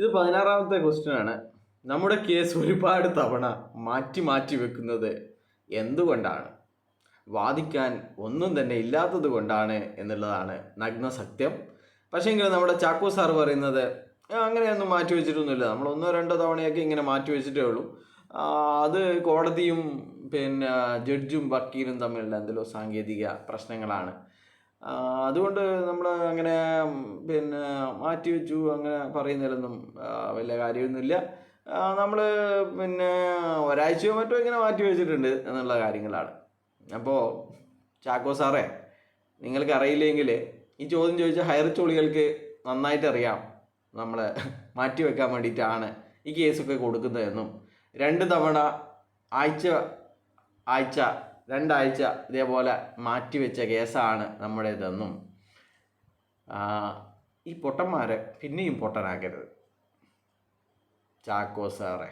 ഇത് പതിനാറാമത്തെ ക്വസ്റ്റ്യൻ ആണ്. നമ്മുടെ കേസ് ഒരുപാട് തവണ മാറ്റി മാറ്റി വെക്കുന്നത് എന്തുകൊണ്ടാണ്? വാദിക്കാൻ ഒന്നും തന്നെ ഇല്ലാത്തത് കൊണ്ടാണ് എന്നുള്ളതാണ് നഗ്ന സത്യം. പക്ഷേങ്കിൽ നമ്മുടെ ചാക്കോ സാർ പറയുന്നത് അങ്ങനെയൊന്നും മാറ്റി വെച്ചിട്ടൊന്നുമില്ല. നമ്മൾ ഒന്നോ രണ്ടോ തവണയൊക്കെ ഇങ്ങനെ മാറ്റി വെച്ചിട്ടേ ഉള്ളൂ. അത് കോടതിയും പിന്നെ ജഡ്ജും വക്കീലും തമ്മിലുള്ള എന്തെല്ലോ സാങ്കേതിക പ്രശ്നങ്ങളാണ്. അതുകൊണ്ട് നമ്മൾ അങ്ങനെ പിന്നെ മാറ്റി വെച്ചു അങ്ങനെ പറയുന്നതിലൊന്നും വലിയ കാര്യമൊന്നുമില്ല. നമ്മൾ പിന്നെ ഒരാഴ്ചയോ മറ്റോ ഇങ്ങനെ മാറ്റി വെച്ചിട്ടുണ്ട് എന്നുള്ള കാര്യങ്ങളാണ്. അപ്പോൾ ചാക്കോ സാറേ നിങ്ങൾക്ക് അറിയില്ലെങ്കിൽ ഈ ചോദ്യം ചോദിച്ച ഹയർ ചോളികൾക്ക് നന്നായിട്ട് അറിയാം നമ്മൾ മാറ്റി വെക്കാൻ വേണ്ടിയിട്ടാണ് ഈ കേസൊക്കെ കൊടുക്കുന്നതെന്നും. രണ്ട് തവണ ആഴ്ച ആഴ്ച രണ്ടാഴ്ച ഇതേപോലെ മാറ്റിവെച്ച കേസാണ് നമ്മുടേതെന്നും ഈ പൊട്ടന്മാരെ പിന്നെയും പൊട്ടനാക്കരുത്. ചാക്കോ സാറേ.